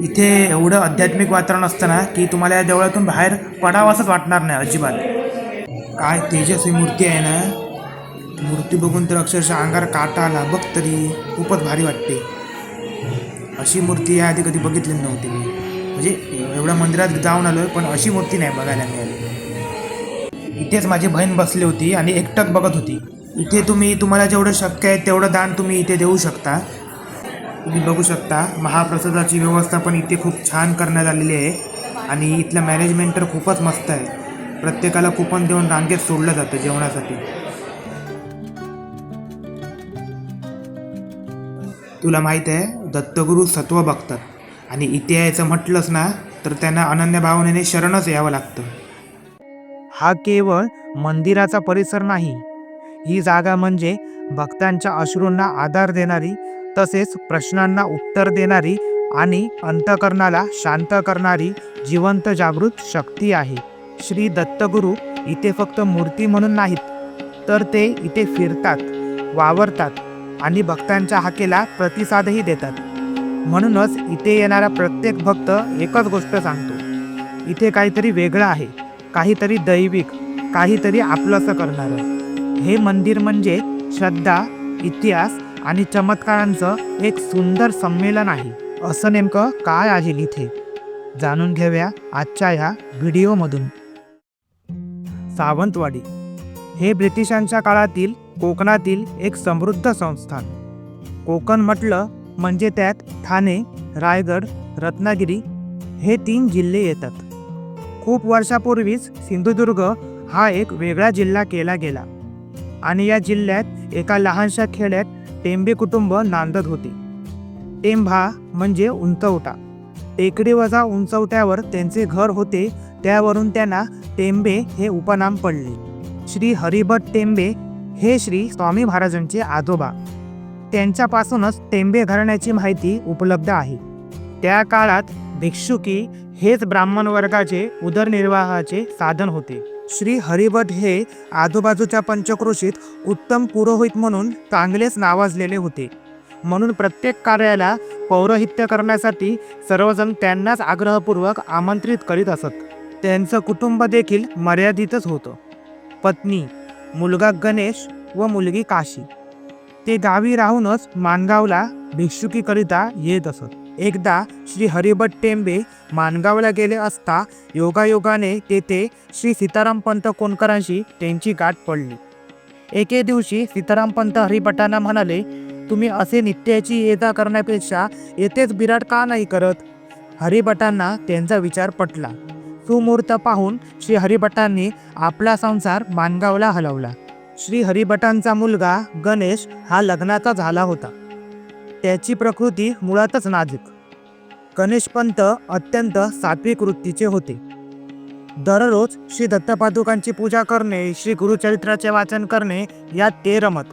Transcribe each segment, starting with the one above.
इथे एवढं आध्यात्मिक वातावरण असतं ना की तुम्हाला या देवळातून बाहेर पडावंसंच वाटणार नाही अजिबात. काय तेजस्वी मूर्ती आहे ना मूर्ती बघून तर अक्षरशः अंगार काटा आला बघ तरी खूपच भारी वाटते. अशी मूर्ती याआधी कधी बघितली नव्हती मी. म्हणजे एवढ्या मंदिरात जाऊन आलो पण अशी मूर्ती नाही बघायला मिळाली. इथेच माझी बहीण बसली होती आणि एकटक बघत होती. इथे तुम्ही तुम्हाला जेवढं शक्य आहे तेवढं दान तुम्ही इथे देऊ शकता. तुम्ही बघू शकता महाप्रसादाची व्यवस्था पण इथे खूप छान करण्यात आलेली आहे. आणि इथलं मॅनेजमेंट तर खूपच मस्त आहे. प्रत्येकाला कुपन देऊन रांगेत सोडलं जातं जेवणासाठी. तुला माहीत आहे दत्तगुरू सत्व बघतात. आणि इथे यायचं म्हटलंच ना तर त्यांना अनन्य भावनेने शरणच यावं लागतं. हा केवळ मंदिराचा परिसर नाही. ही जागा म्हणजे भक्तांच्या अश्रूंना आधार देणारी तसेच प्रश्नांना उत्तर देणारी आणि अंतकरणाला शांत करणारी जिवंत जागृत शक्ती आहे. श्री दत्तगुरू इथे फक्त मूर्ती म्हणून नाहीत तर ते इथे फिरतात वावरतात आणि भक्तांच्या हाकेला प्रतिसादही देतात. म्हणूनच इथे येणारा प्रत्येक भक्त एकच गोष्ट सांगतो. इथे काहीतरी वेगळं आहे काहीतरी दैविक काहीतरी आपलंसं करणारं. हे मंदिर म्हणजे श्रद्धा इतिहास आणि चमत्कारांचं एक सुंदर संमेलन आहे. असं नेमकं काय आहे इथे? जाणून घेऊया आजच्या ह्या व्हिडिओमधून. सावंतवाडी हे ब्रिटिशांच्या काळातील कोकणातील एक समृद्ध संस्थान. कोकण म्हटलं म्हणजे त्यात ठाणे रायगड रत्नागिरी हे तीन जिल्हे येतात. खूप वर्षापूर्वीच सिंधुदुर्ग हा एक वेगळा जिल्हा केला गेला. आणि या जिल्ह्यात एका लहानशा खेड्यात टेंबे कुटुंब नांदत होते. टेंभा म्हणजे उंचवटा. टेकडीवजा उंचवट्यावर त्यांचे घर होते त्यावरून त्यांना टेंबे हे उपनाम पडले. श्री हरिभट टेंबे हे श्री स्वामी महाराजांचे आजोबा. त्यांच्यापासूनच टेंबे घराण्याची माहिती उपलब्ध आहे. त्या काळात भिक्षुकी हेच ब्राह्मण वर्गाचे उदरनिर्वाहाचे साधन होते. श्री हरिभट हे आजूबाजूच्या पंचक्रोशीत उत्तम पुरोहित म्हणून चांगलेच नावाजलेले होते. म्हणून प्रत्येक कार्याला पौरोहित्य करण्यासाठी सर्वजण त्यांनाच आग्रहपूर्वक आमंत्रित करीत असत. त्यांचं कुटुंब देखील मर्यादितच होतं. पत्नी मुलगा गणेश व मुलगी काशी. ते गावी राहूनच मानगावला भिक्षुकीकरिता येत असत. एकदा श्री हरिभट टेंबे मानगावला गेले असता योगायोगाने तेथे श्री सीताराम पंत कोणकरांशी त्यांची गाठ पडली. एके दिवशी सीताराम पंत हरिभटांना म्हणाले तुम्ही असे नित्याची ये जा करण्यापेक्षा येथेच बिराट का नाही करत? हरिभटांना त्यांचा विचार पटला. सुमुहूर्त पाहून श्री हरिभटांनी आपला संसार मानगावला हलवला. श्री हरिभटांचा मुलगा गणेश हा लग्नाचा झाला होता. त्याची प्रकृती मुळातच नाजूक. गणेशपंत अत्यंत सात्विक वृत्तीचे होते. दररोज श्री दत्तपादुकांची पूजा करणे श्री गुरुचरित्राचे वाचन करणे यात ते रमत.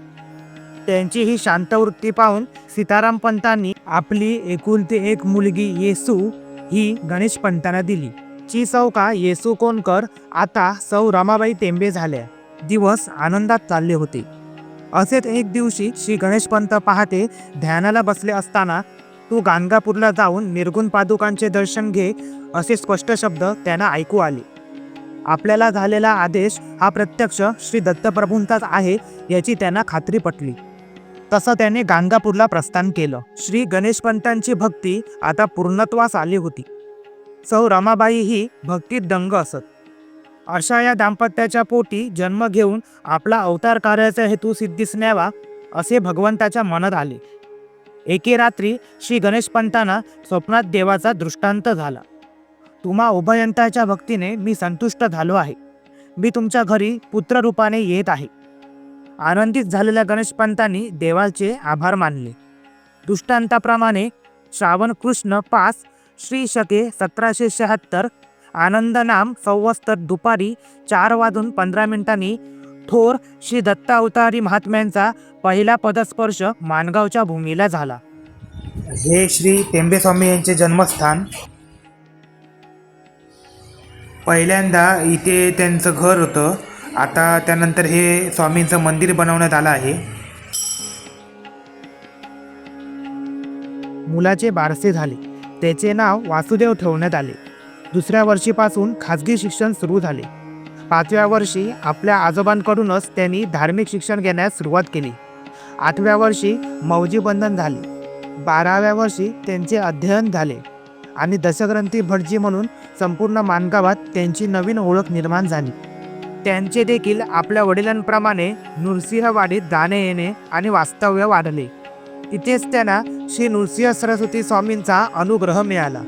त्यांची ही शांत वृत्ती पाहून सीताराम पंतांनी आपली एकुलती एक मुलगी येसू ही गणेश पंतांना दिली. ची सौका येसू कोणकर आता सौ रमाबाई तेंबे झाल्या. दिवस आनंदात चालले होते. असेच एक दिवशी श्री गणेश पंत पहाटे ध्यानाला बसले असताना तू गाणगापूरला जाऊन निर्गुण पादुकांचे दर्शन घे असे स्पष्ट शब्द त्यांना ऐकू आले. आपल्याला झालेला आदेश हा प्रत्यक्ष श्री दत्तप्रभूंचाच आहे याची त्यांना खात्री पटली. तसं त्याने गाणगापूरला प्रस्थान केलं. श्री गणेशपंतांची भक्ती आता पूर्णत्वास आली होती. सौ रमाबाई ही भक्तीत दंग असत. अशा या दाम्पत्याच्या पोटी जन्म घेऊन आपला अवतार कार्याचा हेतू सिद्धीस न्यावा असे भगवंताच्या मनात आले. एके रात्री श्री गणेश पंतांना स्वप्नात देवाचा दृष्टांत झाला. तुम्हा उभयंताच्या भक्तीने मी संतुष्ट झालो आहे. मी तुमच्या घरी पुत्ररूपाने येत आहे. आनंदित झालेल्या गणेश पंतांनी देवाचे आभार मानले. दृष्टांताप्रमाणे श्रावण कृष्ण पाच श्री शके सतराशे शहात्तर आनंद नाम संवत्सर दुपारी चार वाजून पंधरा मिनिटांनी थोर श्री दत्त अवतारी महात्म्यांचा पहिला पदस्पर्श मानगावच्या भूमीला झाला. हे श्री टेंबेस्वामी यांचे जन्मस्थान. पहिल्यांदा इथे त्यांचं घर होतं. आता त्यानंतर हे स्वामींचं मंदिर बनवण्यात आलं आहे. मुलाचे बारसे झाले. त्याचे नाव वासुदेव ठेवण्यात आले. दुसऱ्या वर्षीपासून खाजगी शिक्षण सुरू झाले. पाचव्या वर्षी आपल्या आजोबांकडूनच त्यांनी धार्मिक शिक्षण घेण्यास सुरुवात केली. आठव्या वर्षी मौजी बंधन झाले. बाराव्या वर्षी त्यांचे अध्ययन झाले आणि दशग्रंथी भटजी म्हणून संपूर्ण मानगावात त्यांची नवीन ओळख निर्माण झाली. त्यांचे देखील आपल्या वडिलांप्रमाणे नृसिंहवाडीत जाणे येणे आणि वास्तव्य वाढले. इथेच त्यांना श्री नृसिंह सरस्वती स्वामींचा अनुग्रह मिळाला.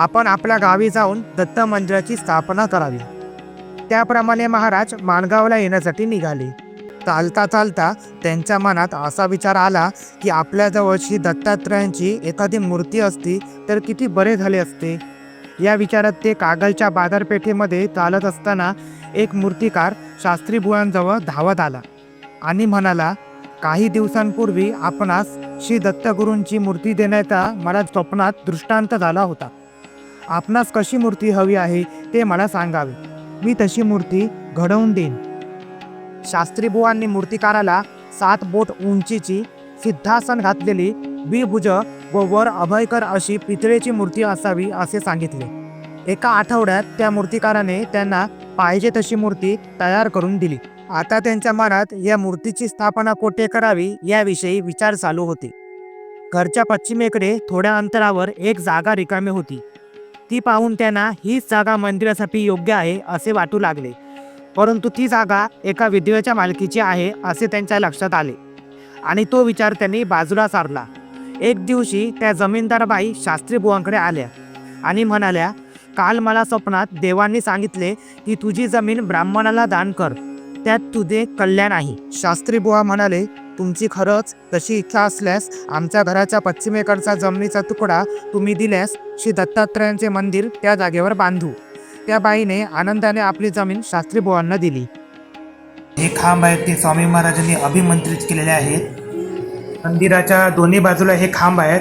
आपण आपल्या गावी जाऊन दत्त मंदिराची स्थापना करावी. त्याप्रमाणे महाराज माणगावला येण्यासाठी निघाले. चालता चालता त्यांच्या मनात असा विचार आला की आपल्याजवळ श्री दत्तात्रयांची एखादी मूर्ती असती तर किती बरे झाले असते. या विचारात ते कागलच्या बाजारपेठेमध्ये चालत असताना एक मूर्तिकार शास्त्री बुवांजवळ धावत आला आणि म्हणाला काही दिवसांपूर्वी आपणास श्री दत्तगुरूंची मूर्ती देण्याचा मला स्वप्नात दृष्टांत झाला होता. आपणास कशी मूर्ती हवी आहे ते मला सांगावे. मी तशी मूर्ती घडवून देईन. शास्त्रीबुवांनी मूर्तिकाराला सात बोट उंचीची सिद्धासन घातलेली द्विभुज व वर अभयकर अशी पितळेची मूर्ती असावी असे सांगितले. एका आठवड्यात त्या मूर्तिकाराने त्यांना पाहिजे तशी मूर्ती तयार करून दिली. आता त्यांच्या मनात या मूर्तीची स्थापना कोठे करावी याविषयी विचार चालू होते. घरच्या पश्चिमेकडे थोड्या अंतरावर एक जागा रिकामी होती. ती पाहून त्यांना हीच जागा मंदिरासाठी योग्य आहे असे वाटू लागले. परंतु ती जागा एका विधवेच्या मालकीची आहे असे त्यांच्या लक्षात आले. आणि तो विचार त्यांनी बाजूला सारला. एक दिवशी त्या जमीनदारबाई शास्त्री बुवांकडे आल्या आणि म्हणाल्या काल मला स्वप्नात देवांनी सांगितले की तुझी जमीन ब्राह्मणाला दान कर त्यात तुझे कल्याण आहे. शास्त्री बुवा म्हणाले तुमची खरंच तशी इच्छा असल्यास आमच्या घराच्या पश्चिमेकडचा जमिनीचा तुकडा तुम्ही दिल्यास श्री दत्तात्रयांचे मंदिर त्या जागेवर बांधू. त्या बाईने आनंदाने आपली जमीन शास्त्री बुवांना दिली. हे खांब आहेत ते स्वामी महाराजांनी अभिमंत्रित केलेले आहेत. मंदिराच्या दोन्ही बाजूला हे खांब आहेत.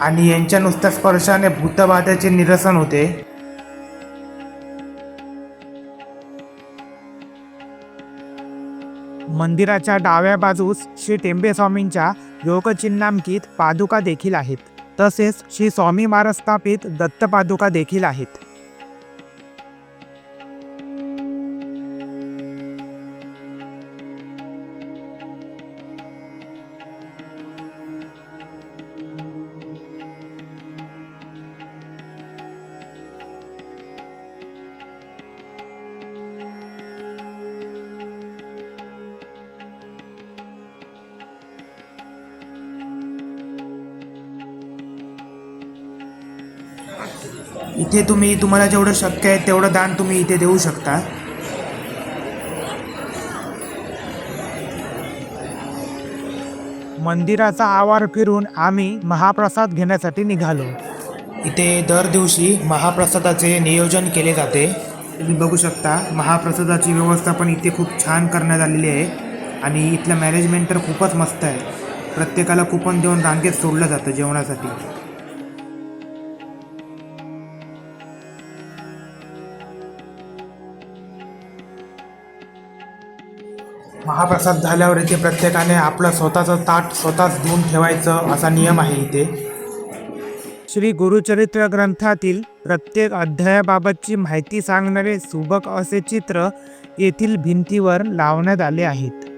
आणि यांच्या नुसत्या स्पर्शाने भूतबाधाचे निरसन होते. मंदिराच्या डाव्या बाजूस श्री टेंबे स्वामींच्या योगचिन्हांकित पादुका देखील आहेत. तसेच श्री स्वामी महाराज स्थापित दत्त पादुका देखील आहेत. इथे तुम्ही तुम्हाला जेवढं शक्य आहे तेवढं दान तुम्ही इथे देऊ शकता. मंदिराचा आवार फिरून आम्ही महाप्रसाद घेण्यासाठी निघालो. इथे दर दिवशी महाप्रसादाचे नियोजन केले जाते. तुम्ही बघू शकता महाप्रसादाची व्यवस्था पण इथे खूप छान करण्यात आलेली आहे. आणि इथलं मॅनेजमेंट तर खूपच मस्त आहे. प्रत्येकाला कुपन देऊन रांगेत सोडलं जातं जेवणासाठी. महाप्रसाद झाल्यावर इथे प्रत्येकाने आपलं स्वतःचं ताट स्वतःच धुवून ठेवायचं असा नियम आहे इथे. श्री गुरुचरित्र ग्रंथातील प्रत्येक अध्यायाबाबतची माहिती सांगणारे सुबक असे चित्र येथील भिंतीवर लावण्यात आले आहेत.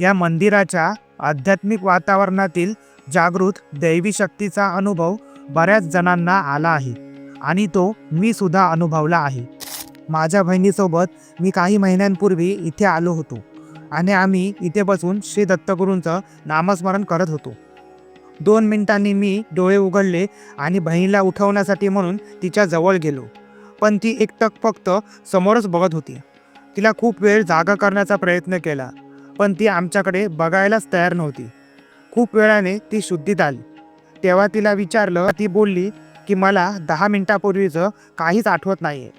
या मंदिराच्या आध्यात्मिक वातावरणातील जागृत दैवी शक्तीचा अनुभव बऱ्याच जणांना आला आहे आणि तो मी सुद्धा अनुभवला आहे. माझ्या बहिणीसोबत मी काही महिन्यांपूर्वी इथे आलो होतो आणि आम्ही इथे बसून श्री दत्तगुरूंचं नामस्मरण करत होतो. दोन मिनिटांनी मी डोळे उघडले आणि बहिणीला उठवण्यासाठी म्हणून तिच्या जवळ गेलो पण ती एकटक फक्त समोरच बघत होती. तिला खूप वेळ जागा करण्याचा प्रयत्न केला. पण ती आमच्याकडे बघायलाच तयार नव्हती. खूप वेळाने ती शुद्धीत आली. तेव्हा तिला विचारलं ती बोलली की मला दहा मिनिटापूर्वीचं काहीच आठवत नाही आहे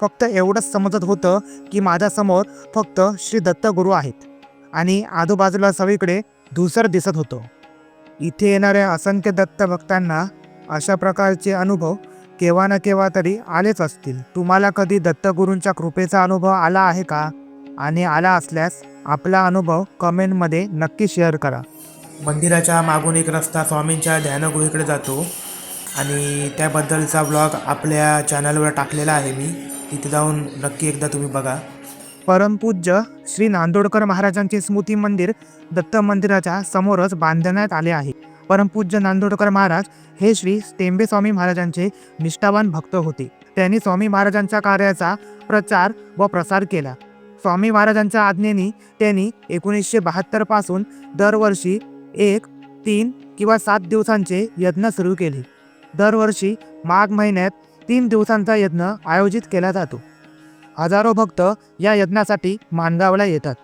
फक्त एवढंच समजत होतं की माझ्यासमोर फक्त श्री दत्तगुरू आहेत आणि आजूबाजूला सगळीकडे धुसर दिसत होतं. इथे येणाऱ्या असंख्य दत्त भक्तांना अशा प्रकारचे अनुभव केव्हा ना केव्हा तरी आलेच असतील. तुम्हाला कधी दत्तगुरूंच्या कृपेचा अनुभव आला आहे का? आणि आला असल्यास आपला अनुभव कमेंटमध्ये नक्की शेअर करा. मंदिराच्या मागून एक रस्ता स्वामींच्या ध्यानगृहीकडे जातो आणि त्याबद्दलचा ब्लॉग आपल्या चॅनलवर टाकलेला आहे मी. तिथे जाऊन नक्की एकदा तुम्ही बघा. परमपूज्य श्री नांदोडकर महाराजांचे स्मृती मंदिर दत्त मंदिराच्या समोरच बांधण्यात आले आहे. परमपूज्य नांदोडकर महाराज हे श्री टेंबे स्वामी महाराजांचे निष्ठावान भक्त होते. त्यांनी स्वामी महाराजांच्या कार्याचा प्रचार व प्रसार केला. स्वामी महाराजांच्या आज्ञेने त्यांनी एकोणीसशे बहात्तरपासून दरवर्षी एक तीन किंवा सात दिवसांचे यज्ञ सुरू केले. दरवर्षी माघ महिन्यात तीन दिवसांचा यज्ञ आयोजित केला जातो. हजारो भक्त या यज्ञासाठी मानगावला येतात.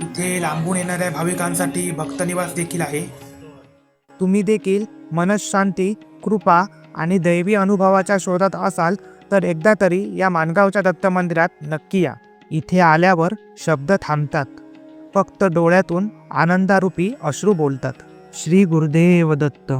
इथे लांबून येणाऱ्या भाविकांसाठी भक्तनिवास देखील आहे. तुम्ही देखील मनशांती कृपा आणि दैवी अनुभवाच्या शोधात असाल तर एकदा तरी या माणगावच्या दत्त मंदिरात नक्की या. इथे आल्यावर शब्द थांबतात. फक्त डोळ्यातून आनंदारूपी अश्रू बोलतात. श्री गुरुदेव दत्त.